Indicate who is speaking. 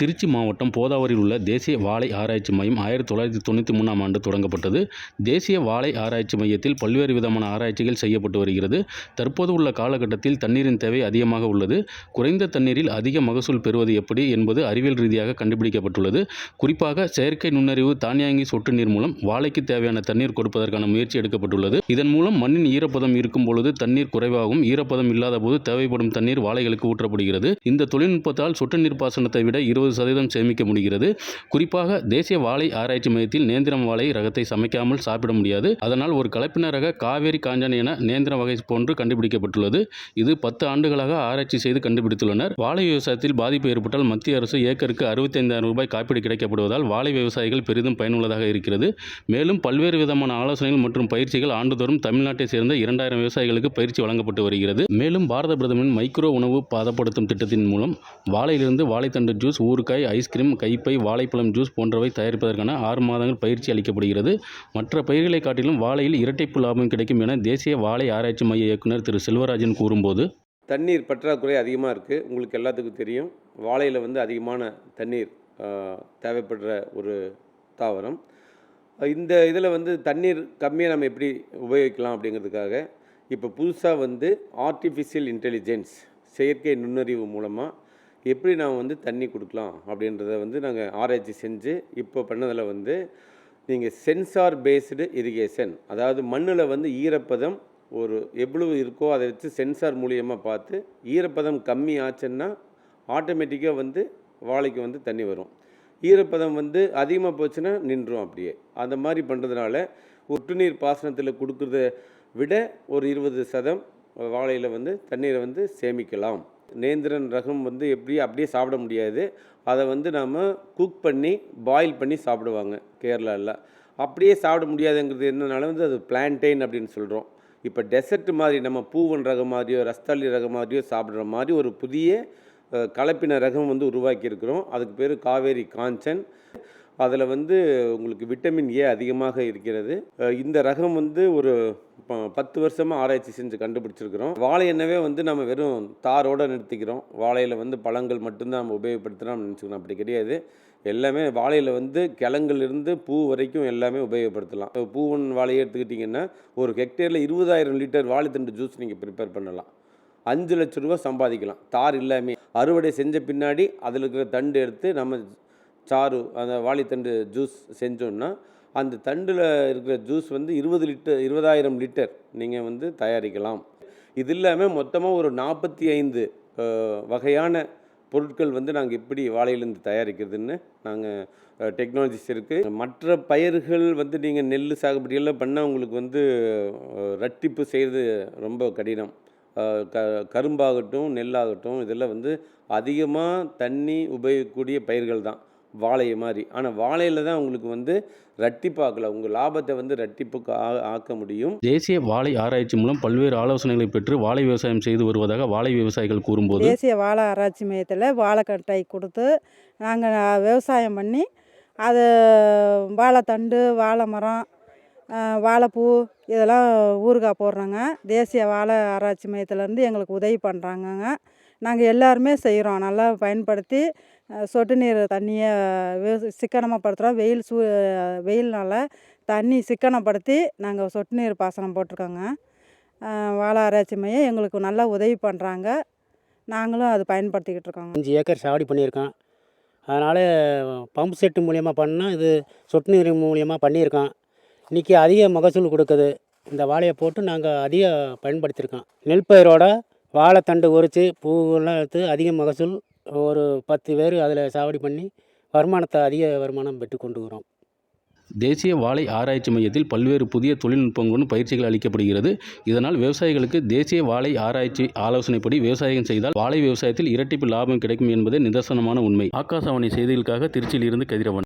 Speaker 1: திருச்சி மாவட்டம் போதாவரியில் உள்ள தேசிய வாழை ஆராய்ச்சி மையம் ஆயிரத்தி தொள்ளாயிரத்தி தொண்ணூற்றி மூணாம் ஆண்டு தொடங்கப்பட்டது. தேசிய வாழை ஆராய்ச்சி மையத்தில் பல்வேறு விதமான ஆராய்ச்சிகள் செய்யப்பட்டு வருகிறது. தற்போது உள்ள காலகட்டத்தில் தண்ணீரின் தேவை அதிகமாக உள்ளது. குறைந்த தண்ணீரில் அதிக மகசூல் பெறுவது எப்படி என்பது அறிவியல் ரீதியாக கண்டுபிடிக்கப்பட்டுள்ளது. குறிப்பாக செயற்கை நுண்ணறிவு தானியாங்கி சொட்டு நீர் மூலம் வாழைக்கு தேவையான தண்ணீர் கொடுப்பதற்கான முயற்சி எடுக்கப்பட்டுள்ளது. இதன் மூலம் மண்ணின் ஈரப்பதம் இருக்கும் பொழுது தண்ணீர் குறைவாகவும் ஈரப்பதம் இல்லாத போது தேவைப்படும் தண்ணீர் வாழைகளுக்கு ஊற்றப்படுகிறது. இந்த தொழில்நுட்பத்தால் சொட்டு நீர் பாசனத்தை விட இருபது சதவீதம் சேமிக்க முடிகிறது. குறிப்பாக தேசிய வாழை ஆராய்ச்சி மையத்தில் நேந்திரம் வாழை ரகத்தை சமைக்காமல் சாப்பிட முடியாது. அதனால் ஒரு கலப்பின ரக காவேரி காஞ்சன் என நேந்திர வகை போன்று கண்டுபிடிக்கப்பட்டுள்ளது. இது பத்து ஆண்டுகளாக ஆராய்ச்சி செய்து கண்டுபிடித்துள்ளனர். வாழை விவசாயத்தில் பாதிப்பு ஏற்பட்டால் மத்திய அரசு ஏக்கருக்கு அறுபத்தைந்தாயிரம் ரூபாய் காப்பீடு கிடைக்கப்படுவதால் வாழை விவசாயிகள் பெரிதும் பயனுள்ளதாக இருக்கிறது. மேலும் பல்வேறு விதமான ஆலோசனைகள் மற்றும் பயிற்சிகள் ஆண்டுதோறும் தமிழ்நாட்டை சேர்ந்த இரண்டாயிரம் விவசாயிகளுக்கு பயிற்சி வழங்கப்பட்டு வருகிறது. மேலும் பாரத பிரதமரின் மைக்ரோ உணவு பதப்படுத்தும் திட்டத்தின் மூலம் வாழையிலிருந்து வாழைத்தண்டு ஜூஸ் ஊறுகாய் ஐஸ்கிரீம் கைப்பை வாழைப்பழம் ஜூஸ் போன்றவை தயாரிப்பதற்கான ஆறு மாதங்கள் பயிற்சி அளிக்கப்படுகிறது. மற்ற பயிர்களை காட்டிலும் வாழையில் இரட்டைப்பு லாபம் கிடைக்கும் என தேசிய வாழை ஆராய்ச்சி மைய இயக்குனர் திரு செல்வராஜன் கூறும்போது
Speaker 2: தண்ணீர் பற்றாக்குறை அதிகமாக இருக்குது உங்களுக்கு எல்லாத்துக்கும் தெரியும். வாழையில் வந்து அதிகமான தண்ணீர் தேவைப்படுற ஒரு தாவரம். இந்த இதில் வந்து தண்ணீர் கம்மியாக நம்ம எப்படி உபயோகிக்கலாம் அப்படிங்கிறதுக்காக இப்போ புதுசாக வந்து ஆர்டிஃபிஷியல் இன்டெலிஜென்ஸ் செயற்கை நுண்ணறிவு மூலமாக எப்படி நாம் வந்து தண்ணி கொடுக்கலாம் அப்படின்றத வந்து நாங்கள் ஆராய்ச்சி செஞ்சு இப்போ பண்ணதில் வந்து நீங்கள் சென்சார் பேஸ்டு இரிகேஷன் அதாவது மண்ணில் வந்து ஈரப்பதம் ஒரு எவ்வளவு இருக்கோ அதை வச்சு சென்சார் மூலியமாக பார்த்து ஈரப்பதம் கம்மி ஆச்சுன்னா ஆட்டோமேட்டிக்காக வந்து வாழைக்கு வந்து தண்ணி வரும். ஈரப்பதம் வந்து அதிகமாக போச்சுன்னா நின்றும் அப்படியே. அந்த மாதிரி பண்ணுறதுனால ஒட்டு நீர் பாசனத்தில் கொடுக்குறத விட ஒரு இருபது சதம் வாழையில் வந்து தண்ணீரை வந்து சேமிக்கலாம். நேந்திரன் ரகம் வந்து எப்படி அப்படியே சாப்பிட முடியாது. அதை வந்து நாம் குக் பண்ணி பாயில் பண்ணி சாப்பிடுவாங்க கேரளாவில் அப்படியே சாப்பிட முடியாதுங்கிறது என்னனால வந்து அது பிளான்டைன் அப்படின்னு சொல்கிறோம் இப்போ டெசர்ட் மாதிரி நம்ம பூவன் ரகம் மாதிரியோ ரஸ்தாளி ரகம் மாதிரியோ சாப்பிட்ற மாதிரி ஒரு புதிய கலப்பின ரகம் வந்து உருவாக்கியிருக்கிறோம் அதுக்கு பேர் காவேரி காஞ்சன். அதில் வந்து உங்களுக்கு விட்டமின் ஏ அதிகமாக இருக்கிறது. இந்த ரகம் வந்து ஒரு இப்போ பத்து வருஷமாக ஆராய்ச்சி செஞ்சு கண்டுபிடிச்சிருக்கிறோம். வாழை எண்ணவே வந்து நம்ம வெறும் தாரோட நிறுத்திக்கிறோம். வாழையில் வந்து பழங்கள் மட்டும்தான் நம்ம உபயோகப்படுத்துகிறோம் நினச்சிக்கணும் அப்படி கிடையாது. எல்லாமே வாழையில் வந்து கிழங்குலேருந்து பூ வரைக்கும் எல்லாமே உபயோகப்படுத்தலாம். இப்போ பூவன் வாழையை எடுத்துக்கிட்டிங்கன்னா ஒரு ஹெக்டேரில் இருபதாயிரம் லிட்டர் வாழைத்தண்டு ஜூஸ் நீங்கள் ப்ரிப்பேர் பண்ணலாம். அஞ்சு லட்ச ரூபா சம்பாதிக்கலாம். தார் இல்லாமல் அறுவடை செஞ்ச பின்னாடி அதில் இருக்கிற தண்டு எடுத்து நம்ம சாறு அந்த வாழைத்தண்டு ஜூஸ் செஞ்சோன்னா அந்த தண்டில் இருக்கிற ஜூஸ் வந்து இருபது லிட்டர் இருபதாயிரம் லிட்டர் நீங்கள் வந்து தயாரிக்கலாம். இது இல்லாமல் மொத்தமாக ஒரு நாற்பத்தி ஐந்து வகையான பொருட்கள் வந்து நாங்கள் எப்படி வாழையிலேருந்து தயாரிக்கிறதுன்னு நாங்கள் டெக்னாலஜிஸ் இருக்குது மற்ற பயிர்கள் வந்து நீங்கள் நெல் சாகுபடியெல்லாம் பண்ணால் உங்களுக்கு வந்து ரட்டிப்பு செய்கிறது ரொம்ப கடினம். க கரும்பாகட்டும் நெல்லாகட்டும் இதெல்லாம் வந்து அதிகமாக தண்ணி உபயோகிக்கக்கூடிய பயிர்கள் தான் வாழையை மாதிரி. ஆனால் வாழையில் தான் உங்களுக்கு வந்து ரட்டிப்பாக்கல. உங்கள் லாபத்தை வந்து ரட்டிப்புக்கு ஆ- ஆக்க முடியும்.
Speaker 1: தேசிய வாழை ஆராய்ச்சி மூலம் பல்வேறு ஆலோசனைகளை பெற்று வாழை விவசாயம் செய்து வருவதாக வாழை விவசாயிகள் கூறும்போது
Speaker 3: தேசிய வாழை ஆராய்ச்சி மையத்தில் வாழைக்கட்டை கொடுத்து நாங்கள் விவசாயம் பண்ணி அது வாழைத்தண்டு வாழை மரம் வாழைப்பூ இதெல்லாம் ஊறுகாய் போடுறோங்க. தேசிய வாழை ஆராய்ச்சி மையத்திலேருந்து எங்களுக்கு உதவி பண்ணுறாங்கங்க நாங்கள் எல்லாருமே செய்கிறோம் நல்லா பயன்படுத்தி சொட்டு நீர் தண்ணியை வே- சிக்கனமாக படுத்துகிறோம் வெயில் சூ வெயில்னால தண்ணி சிக்கனப்படுத்தி நாங்கள் சொட்டு நீர் பாசனம் போட்டிருக்கோங்க. வாழை ஆராய்ச்சி மையம் எங்களுக்கு நல்லா உதவி பண்ணுறாங்க நாங்களும் அது பயன்படுத்திக்கிட்டு இருக்கோம்
Speaker 4: அஞ்சு ஏக்கர் சாவடி பண்ணியிருக்கோம். அதனால் பம்ப் செட்டு மூலியமாக பண்ணால் இது சொட்டு நீர் மூலியமாக பண்ணியிருக்கோம். இன்றைக்கி அதிக மகசூல் கொடுக்குது. இந்த வாழையை போட்டு நாங்கள் அதிக பயன்படுத்தியிருக்கோம். நெல் பயிரோட வாழைத்தண்டு உரித்து பூவெல்லாம் எடுத்து அதிக மகசூல் ஒரு பத்து பேர் அதில் சாவடி பண்ணி வருமானத்தை அதிக வருமானம் பெற்று கொண்டு வரோம்
Speaker 1: தேசிய வாழை ஆராய்ச்சி மையத்தில் பல்வேறு புதிய தொழில்நுட்பங்களும் பயிற்சிகள் அளிக்கப்படுகிறது. இதனால் விவசாயிகளுக்கு தேசிய வாழை ஆராய்ச்சி ஆலோசனைப்படி விவசாயம் செய்தால் வாழை விவசாயத்தில் இரட்டிப்பு லாபம் கிடைக்கும் என்பதே நிதர்சனமான உண்மை. ஆகாசவாணி செய்திகளுக்காக திருச்சியிலிருந்து கதிரவன்.